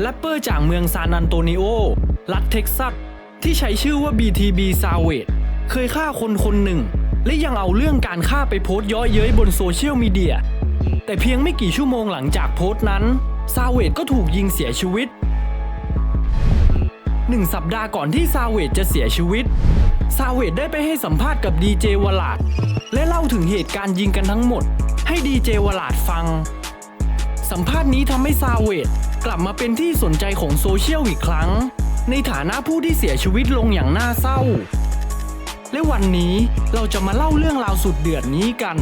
แรปเปอร์จากเมืองซานอันโตนิโอ รัฐเท็กซัส ที่ใช้ชื่อว่า BTB Savage เคยฆ่าคนคนหนึ่ง และยังเอาเรื่องการฆ่าไปโพสต์ย้อเย้ยบนโซเชียลมีเดีย แต่เพียงไม่กี่ชั่วโมงหลังจากโพสต์นั้นซาเวตก็ถูกยิงเสียชีวิตหนึ่งสัปดาห์ก่อนที่ซาเวตจะเสียชีวิต ซาเวตได้ไปให้สัมภาษณ์กับดีเจวลาดและเล่าถึงเหตุการณ์ยิงกันทั้งหมด ให้ดีเจวลาดฟัง สัมภาษณ์นี้ทำให้ซาเวต ลับมาเป็นที่สนใจของโซเชียลอีกครั้ง ในฐานะผู้ที่เสียชีวิตลงอย่างน่าเศร้า และวันนี้เราจะมาเล่าเรื่องราวสุดเดือดนี้กัน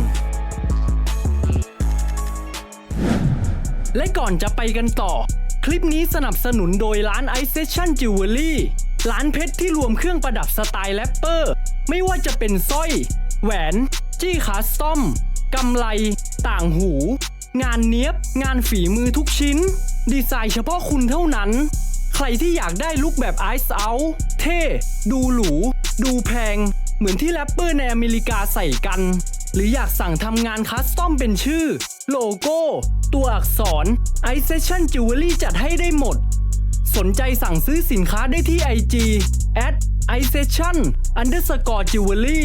และก่อนจะไปกันต่อ คลิปนี้สนับสนุนโดยร้าน i s e s s i o n Jewelry ร้านเพชรที่รวมเครื่องประดับสไตล์แรปเปอร์ ไม่ว่าจะเป็นสร้อย แหวน จี้คัสตอมกำไล ต่างหู งานเนี้ยบ งานฝีมือทุกชิ้น ดีไซน์เฉพาะคุณเท่านั้น ใครที่อยากได้ลุคแบบไอซ์เอาเท่ ดูหรู ดูแพง เหมือนที่แรปเปอร์ในอเมริกาใส่กัน หรืออยากสั่งทำงานคัสตอมเป็นชื่อ โลโก้ ตัวอักษร i s e s s i o n Jewelry จัดให้ได้หมด สนใจสั่งซื้อสินค้าได้ที่ IG at i s e s s i o n underscore jewelry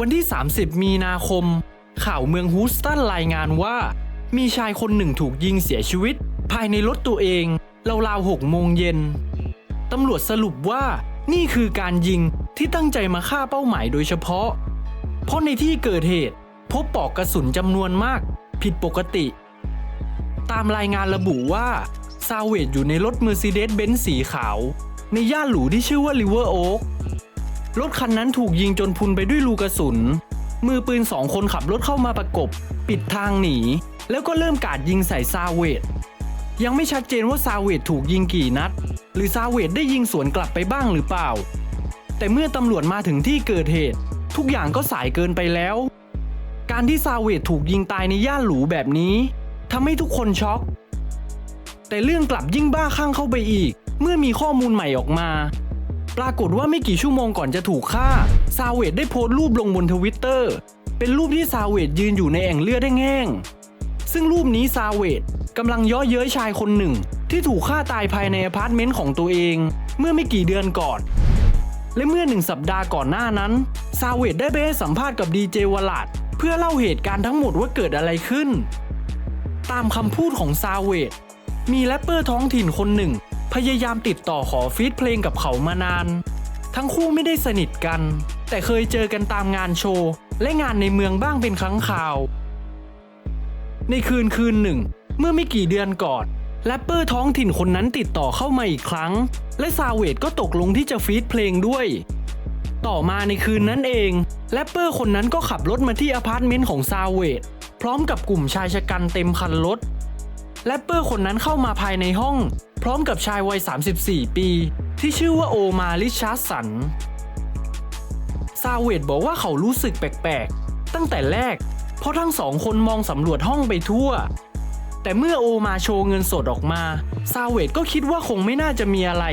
วันที่ 30 มีนาคม ข่าวเมืองฮูสตันรายงานว่า มีชายคนหนึ่งถูกยิงเสียชีวิต ภายในรถตัวเองราวๆ6โมงเย็นตำรวจสรุปว่านี่คือการยิงที่ตั้งใจมาฆ่าเป้าหมายโดยเฉพาะ เพราะในที่เกิดเหตุ พบปลอกกระสุนจำนวนมาก ผิดปกติ ตามรายงานระบุว่า ซาเวตอยู่ในรถ Mercedes-Benz สีขาว ในย่านหรูที่ชื่อว่า River Oak ร รถคันนั้นถูกยิงจนพุนไปด้วยรูกระสุน มือปืนสองคนขับรถเข้ามาประกบ ปิดทางหนี แล้วก็เริ่มกราดยิงใส่ซาเวตยังไม่ชัดเจนว่าซาเวตถูกยิงกี่นัด หรือซาเวตได้ยิงสวนกลับไปบ้างหรือเปล่า แต่เมื่อตำรวจมาถึงที่เกิดเหตุ ทุกอย่างก็สายเกินไปแล้ว การที่ซาเวตถูกยิงตายในย่านหรูแบบนี้ทำให้ทุกคนช็อก แต่เรื่องกลับยิ่งบ้าคลั่งเข้าไปอีก เมื่อมีข้อมูลใหม่ออกมา ปรากฏว่าไม่กี่ชั่วโมงก่อนจะถูกฆ่า ซาเวตได้โพสต์รูปลงบนทวิตเตอร์ เป็นรูปที่ซาเวตยืนอยู่ในแอ่งเลือดแห้งๆซึ่งรูปนี้ซาเวตกำลังย่อเย้ยชายคนหนึ่ง ที่ถูกฆ่าตายภายในอพาร์ตเมนต์ของตัวเอง เมื่อไม่กี่เดือนก่อน และเมื่อหนึ่งสัปดาห์ก่อนหน้านั้น ซาเวตได้ไปให้สัมภาษณ์กับดีเจวลาดเพื่อเล่าเหตุการณ์ทั้งหมดว่าเกิดอะไรขึ้น ตามคำพูดของซาเวตมีแรปเปอร์ท้องถิ่นคนหนึ่ง พยายามติดต่อขอฟีดเพลงกับเขามานาน ทั้งคู่ไม่ได้สนิทกัน แต่เคยเจอกันตามงานโชว์ และงานในเมืองบ้างเป็นครั้งคราว ในคืนคืนหนึ่ง เมื่อไม่กี่เดือนก่อนแรปเปอร์ท้องถิ่นคนนั้นติดต่อเข้ามาอีกครั้ง และซาเวตก็ตกลงที่จะฟีดเพลงด้วย ต่อมาในคืนนั้นเองแรปเปอร์คนนั้นก็ขับรถมาที่อพาร์ตเมนต์ของซาเวตพร้อมกับกลุ่มชายชะกันเต็มคันรถ แรปเปอร์คนนั้นเข้ามาภายในห้อง พร้อมกับชายวัย 34 ปี ที่ชื่อว่าโอมาริชาร์สัน ซาเวตบอกว่าเขารู้สึกแปลกๆ ตั้งแต่แรก เพราะทั้งสองคนมองสำรวจห้องไปทั่ว แต่เมื่อโอมาโชว์เงินสดออกมา ซาเวตก็คิดว่าคงไม่น่าจะมีอะไร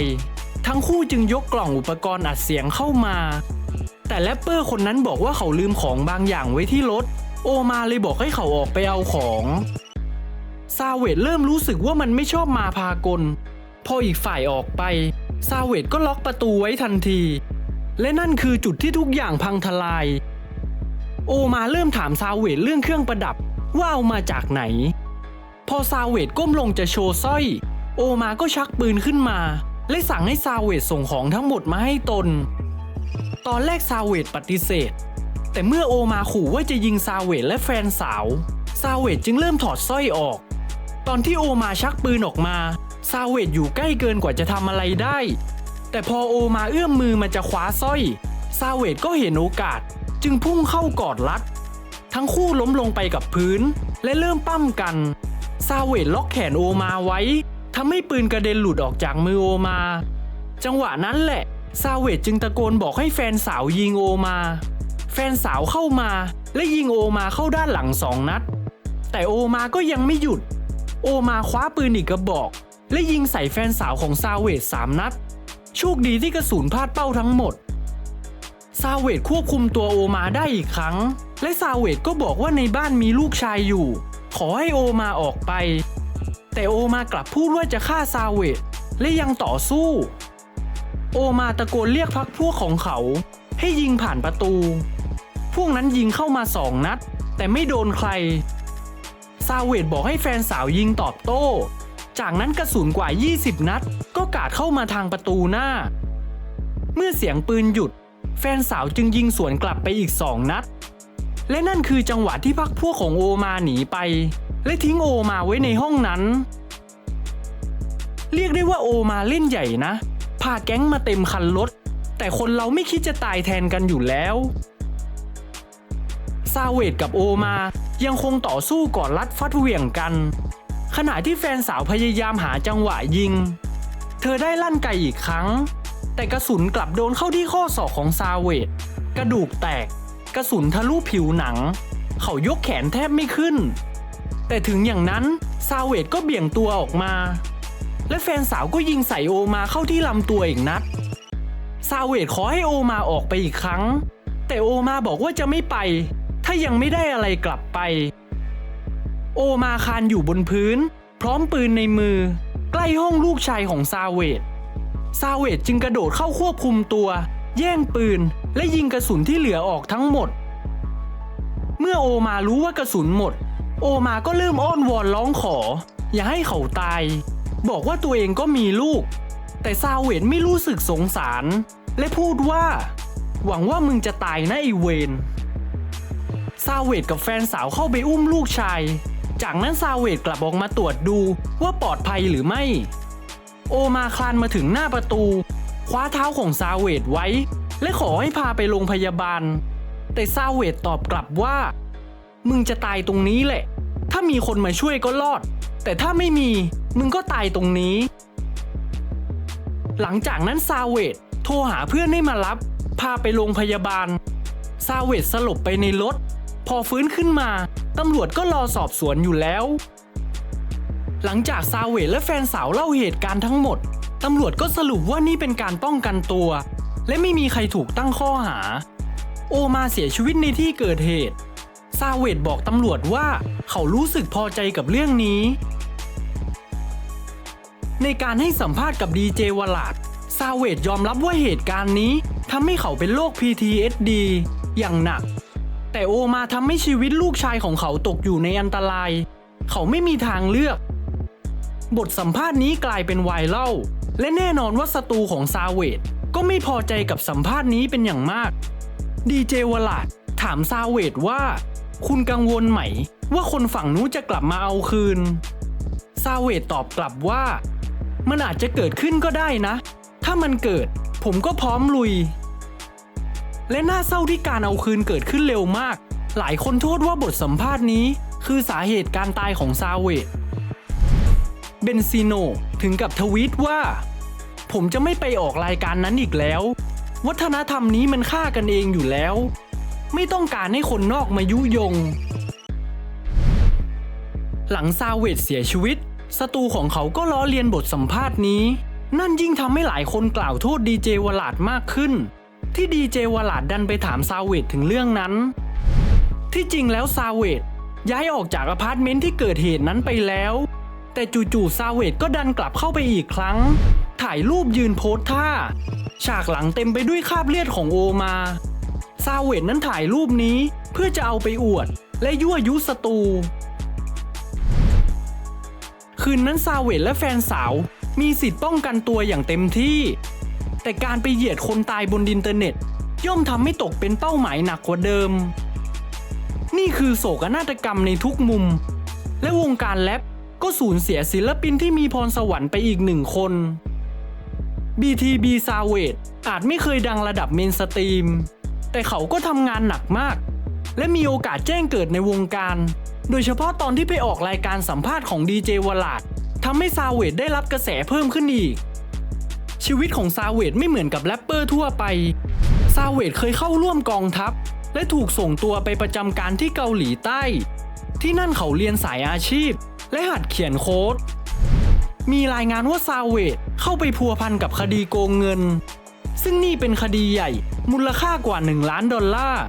ทั้งคู่จึงยกกล่องอุปกรณ์อัดเสียงเข้ามา แต่แรปเปอร์คนนั้นบอกว่าเขาลืมของบางอย่างไว้ที่รถ โอมาเลยบอกให้เขาออกไปเอาของ ซาเวตเริ่มรู้สึกว่ามันไม่ชอบมาพากล พออีกฝ่ายออกไป ซาเวตก็ล็อกประตูไว้ทันที และนั่นคือจุดที่ทุกอย่างพังทลาย โอมาเริ่มถามซาเวตเรื่องเครื่องประดับว่าเอามาจากไหน พอซาเวตก้มลงจะโชว์สร้อย โอมาก็ชักปืนขึ้นมา และสั่งให้ซาเวตส่งของทั้งหมดมาให้ตน ตอนแรกซาเวตปฏิเสธ แต่เมื่อโอมาขู่ว่าจะยิงซาเวตและแฟนสาว ซาเวตจึงเริ่มถอดสร้อยออก ตอนที่โอมาชักปืนออกมาซาเวตอยู่ใกล้เกินกว่าจะทำอะไรได้ แต่พอโอมาเอื้อมมือมาจะคว้าสร้อยซาเวตก็เห็นโอกาส จึงพุ่งเข้ากอดรัด ทั้งคู่ล้มลงไปกับพื้น และเริ่มปั้มกันซาเวตล็อกแขนโอมาไว้ทำให้ปืนกระเด็นหลุดออกจากมือโอมา จังหวะนั้นแหละซาเวตจึงตะโกนบอกให้แฟนสาวยิงโอมา แฟนสาวเข้ามาและยิงโอมาเข้าด้านหลังสองนัด แต่โอมาก็ยังไม่หยุด โอมาคว้าปืนอีกกระบอก และยิงใส่แฟนสาวของซาเวตสามนัด โชคดีที่กระสุนพลาดเป้าทั้งหมด ซาเวตควบคุมตัวโอมาได้อีกครั้ง และซาเวตก็บอกว่าในบ้านมีลูกชายอยู่ ขอให้โอมาออกไป แต่โอมากลับพูดว่าจะฆ่าซาเวตและยังต่อสู้ โอมาตะโกนเรียกพักพวกของเขา ให้ยิงผ่านประตู พวกนั้นยิงเข้ามาสองนัด แต่ไม่โดนใคร ซาเวตบอกให้แฟนสาวยิงตอบโต้ จากนั้นกระสุนกว่า 20 นัด ก็กาดเข้ามาทางประตูหน้า เมื่อเสียงปืนหยุด แฟนสาวจึงยิงสวนกลับไปอีกสองนัด และนั่นคือจังหวะที่พักพวกของโอมาหนีไป และทิ้งโอมาไว้ในห้องนั้น เรียกได้ว่าโอมาเล่นใหญ่นะพาแก๊งมาเต็มคันรถแต่คนเราไม่คิดจะตายแทนกันอยู่แล้ว ซาเวตกับโอมา ยังคงต่อสู้ก่อนลัดฟัดเหวี่ยงกัน ขณะที่แฟนสาวพยายามหาจังหวะยิง เธอได้ลั่นไกอีกครั้ง แต่กระสุนกลับโดนเข้าที่ข้อศอกของซาเวตกระดูกแตก กระสุนทะลุผิวหนัง เขายกแขนแทบไม่ขึ้น แต่ถึงอย่างนั้นซาเวตก็เบี่ยงตัวออกมา และแฟนสาวก็ยิงใส่โอมาเข้าที่ลำตัวอีกนัดซาเวตขอให้โอมาออกไปอีกครั้ง แต่โอมาบอกว่าจะไม่ไป ถ้ายังไม่ได้อะไรกลับไป โอมาคานอยู่บนพื้น พร้อมปืนในมือ ใกล้ห้องลูกชายของซาเวตซาเวตจึงกระโดดเข้าควบคุมตัว แย่งปืน และยิงกระสุนที่เหลือออกทั้งหมด เมื่อโอมารู้ว่ากระสุนหมด โอมาก็เริ่มอ้อนวอนร้องขอ อย่าให้เขาตาย บอกว่าตัวเองก็มีลูก แต่ซาเวตไม่รู้สึกสงสาร และพูดว่า หวังว่ามึงจะตายนะไอเวน ซาเวตกับแฟนสาวเข้าไปอุ้มลูกชาย จากนั้นซาเวตกลับออกมาตรวจดูว่าปลอดภัยหรือไม่ โอมาคลานมาถึงหน้าประตู คว้าเท้าของซาเวตไว้ และขอให้พาไปโรงพยาบาล แต่ซาเวตตอบกลับว่า มึงจะตายตรงนี้แหละ ถ้ามีคนมาช่วยก็รอด แต่ถ้าไม่มีมึงก็ตายตรงนี้ หลังจากนั้นซาเวตโทรหาเพื่อนให้มารับ พาไปโรงพยาบาล ซาเวตสลบไปในรถ อฟื้นขึ้นมา ตำรวจก็รอสอบสวนอยู่แล้ว หลังจากซาเวตและแฟนสาวเล่าเหตุการณ์ทั้งหมด ตำรวจก็สรุปว่านี่เป็นการป้องกันตัว และไม่มีใครถูกตั้งข้อหา โอมาเสียชีวิตในที่เกิดเหตุ ซาเวตบอกตำรวจว่าเขารู้สึกพอใจกับเรื่องนี้ ในการให้สัมภาษณ์กับดีเจวลาดซาเวตยอมรับว่าเหตุการณ์นี้ทำให้เขาเป็นโรค PTSD อย่างหนัก แต่โอมาทำให้ชีวิตลูกชายของเขาตกอยู่ในอันตราย เขาไม่มีทางเลือก บทสัมภาษณ์นี้กลายเป็นไวรัลและแน่นอนว่าศัตรูของซาเวตก็ไม่พอใจกับสัมภาษณ์นี้เป็นอย่างมาก ดีเจวลาดถามซาเวตว่า คุณกังวลไหม ว่าคนฝั่งนู้นจะกลับมาเอาคืน ซาเวตตอบกลับว่า มันอาจจะเกิดขึ้นก็ได้นะ ถ้ามันเกิด ผมก็พร้อมลุย และน่าเศร้าที่การเอาคืนเกิดขึ้นเร็วมาก หลายคนโทษว่าบทสัมภาษณ์นี้ คือสาเหตุการตายของซาเวตเบนซิโนถึงกับทวีตว่า ผมจะไม่ไปออกรายการนั้นอีกแล้ว วัฒนธรรมนี้มันฆ่ากันเองอยู่แล้ว ไม่ต้องการให้คนนอกมายุยง หลังซาเวตเสียชีวิตศัตรูของเขาก็ล้อเลียนบทสัมภาษณ์นี้ นั่นยิ่งทำให้หลายคนกล่าวโทษดีเจวลาดมากขึ้น ที่ดีเจวลาดดันไปถามซาเวตถึงเรื่องนั้น ที่จริงแล้วซาเวตย้ายออกจากอพาร์ตเมนต์ที่เกิดเหตุนั้นไปแล้ว แต่จู่ๆซาเวตก็ดันกลับเข้าไปอีกครั้ง ถ่ายรูปยืนโพสท่า ฉากหลังเต็มไปด้วยคราบเลือดของโอมาซาเวตนั้นถ่ายรูปนี้เพื่อจะเอาไปอวด และยั่วยุศัตรูคืนนั้นซาเวตและแฟนสาวมีสิทธิ์ป้องกันตัวอย่างเต็มที่ แต่การไปเหยียดคนตายบนอินเทอร์เน็ต ย่อมทำให้ตกเป็นเป้าหมายหนักกว่าเดิม นี่คือโศกนาฏกรรมในทุกมุม และวงการแรปก็สูญเสียศิลปินที่มีพรสวรรค์ไปอีกหนึ่งคน BTB s a v a g e อาจไม่เคยดังระดับเมนสตรีม แต่เขาก็ทำงานหนักมาก และมีโอกาสแจ้งเกิดในวงการ โดยเฉพาะตอนที่ไปออกรายการสัมภาษณ์ของดีเจวลาดทำให้ซาเวตได้รับกระแสเพิ่มขึ้นอีก ชีวิตของซาเวตไม่เหมือนกับแรปเปอร์ทั่วไป ซาเวตเคยเข้าร่วมกองทัพ และถูกส่งตัวไปประจำการที่เกาหลีใต้ ที่นั่นเขาเรียนสายอาชีพ และหัดเขียนโค้ด มีรายงานว่าซาเวตเข้าไปพัวพันกับคดีโกงเงิน ซึ่งนี่เป็นคดีใหญ่มูลค่ากว่า 1 ล้านดอลลาร์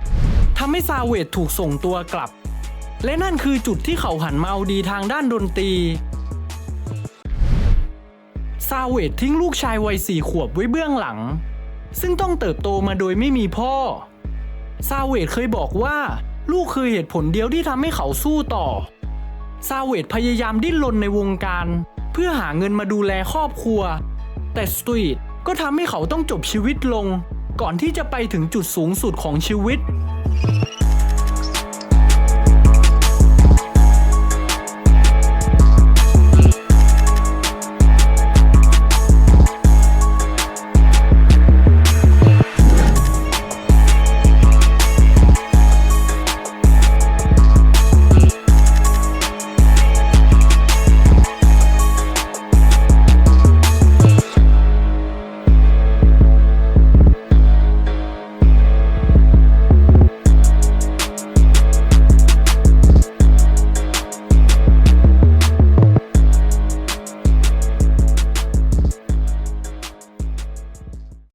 ทำให้ซาเวตถูกส่งตัวกลับ และนั่นคือจุดที่เขาหันมาเอาดีทางด้านดนตรี ซาเวตทิ้งลูกชายวัยสี่ขวบไว้เบื้องหลัง ซึ่งต้องเติบโตมาโดยไม่มีพ่อ ซาเวตเคยบอกว่า ลูกคือเหตุผลเดียวที่ทำให้เขาสู้ต่อ ซาเวตพยายามดิ้นรนในวงการ เพื่อหาเงินมาดูแลครอบครัว แต่สตรีทก็ทำให้เขาต้องจบชีวิตลง ก่อนที่จะไปถึงจุดสูงสุดของชีวิต